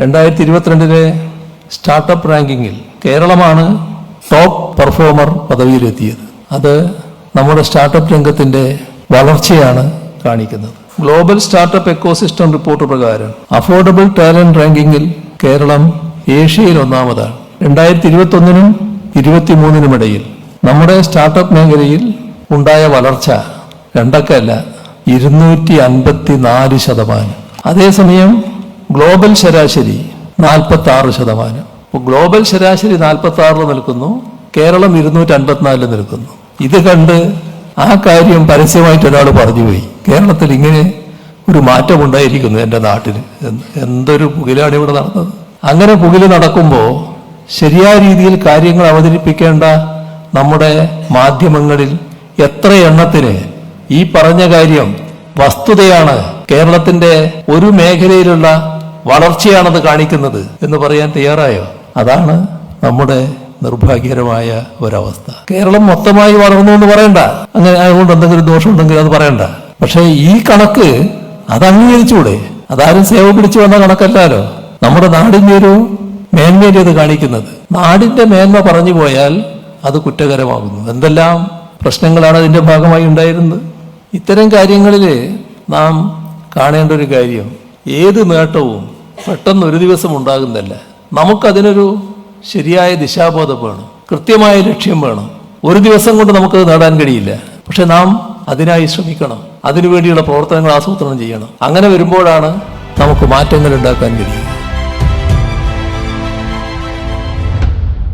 രണ്ടായിരത്തി ഇരുപത്തിരണ്ടിലെ സ്റ്റാർട്ടപ്പ് റാങ്കിങ്ങിൽ കേരളമാണ് ടോപ്പ് പെർഫോമർ പദവിയിലെത്തിയത്. അത് നമ്മുടെ സ്റ്റാർട്ടപ്പ് രംഗത്തിന്റെ വളർച്ചയാണ് കാണിക്കുന്നത്. ഗ്ലോബൽ സ്റ്റാർട്ടപ്പ് എക്കോസിസ്റ്റം റിപ്പോർട്ട് പ്രകാരം അഫോർഡബിൾ ടാലന്റ് റാങ്കിങ്ങിൽ കേരളം ഏഷ്യയിൽ ഒന്നാമതാണ്. രണ്ടായിരത്തി ഇരുപത്തി ഇരുപത്തിമൂന്നിനുമിടയിൽ നമ്മുടെ സ്റ്റാർട്ടപ്പ് മേഖലയിൽ ഉണ്ടായ വളർച്ച രണ്ടക്കല്ല ഇരുന്നൂറ്റി അൻപത്തി നാല് ശതമാനം. അതേസമയം ഗ്ലോബൽ ശരാശരി നാൽപ്പത്തി ആറ് ശതമാനം. ഇപ്പോൾ ഗ്ലോബൽ ശരാശരി നാൽപ്പത്തി ആറിൽ നിൽക്കുന്നു കേരളം ഇരുന്നൂറ്റി അൻപത്തിനാലിൽ നിൽക്കുന്നു. ഇത് കണ്ട് ആ കാര്യം പരസ്യമായിട്ട് ഒരാൾ പറഞ്ഞുപോയി കേരളത്തിൽ ഇങ്ങനെ ഒരു മാറ്റം ഉണ്ടായിരിക്കുന്നു എന്റെ നാട്ടിൽ എന്ത് എന്തൊരു പുകിലാണ് ഇവിടെ നടന്നത്? അങ്ങനെ പുകിൽ നടക്കുമ്പോൾ ശരിയായ രീതിയിൽ കാര്യങ്ങൾ അവതരിപ്പിക്കേണ്ട നമ്മുടെ മാധ്യമങ്ങളിൽ എത്ര എണ്ണത്തിന് ഈ പറഞ്ഞ കാര്യം വസ്തുതയാണ് കേരളത്തിന്റെ ഒരു മേഖലയിലുള്ള വളർച്ചയാണത് കാണിക്കുന്നത് എന്ന് പറയാൻ തയ്യാറായോ? അതാണ് നമ്മുടെ നിർഭാഗ്യകരമായ ഒരവസ്ഥ. കേരളം മൊത്തമായി വളർന്നു എന്ന് പറയണ്ട. അങ്ങനെ അതുകൊണ്ട് എന്തെങ്കിലും ദോഷമുണ്ടെങ്കിൽ അത് പറയണ്ട. പക്ഷേ ഈ കണക്ക് അത് അംഗീകരിച്ചൂടെ? അതാരും സേവ പിടിച്ചു വന്ന കണക്കല്ലല്ലോ. നമ്മുടെ നാടിന്റെ ഒരു മേന്മയല്ലേ അത് കാണിക്കുന്നത്. നാടിന്റെ മേന്മ പറഞ്ഞു പോയാൽ അത് കുറ്റകരമാകുന്നു. എന്തെല്ലാം പ്രശ്നങ്ങളാണ് അതിന്റെ ഭാഗമായി ഉണ്ടായിരുന്നത്? ഇത്തരം കാര്യങ്ങളിൽ നാം കാണേണ്ട ഒരു കാര്യം ഏത് നേട്ടവും പെട്ടെന്ന് ഒരു ദിവസം ഉണ്ടാകുന്നില്ല നമുക്കതിനൊരു ശരിയായ ദിശാബോധം വേണം കൃത്യമായ ലക്ഷ്യം വേണം. ഒരു ദിവസം കൊണ്ട് നമുക്കത് നേടാൻ കഴിയില്ല. പക്ഷെ നാം അതിനായി ശ്രമിക്കണം. അതിനുവേണ്ടിയുള്ള പ്രവർത്തനങ്ങൾ ആസൂത്രണം ചെയ്യണം. അങ്ങനെ വരുമ്പോഴാണ് നമുക്ക് മാറ്റങ്ങൾ ഉണ്ടാക്കാൻ കഴിയും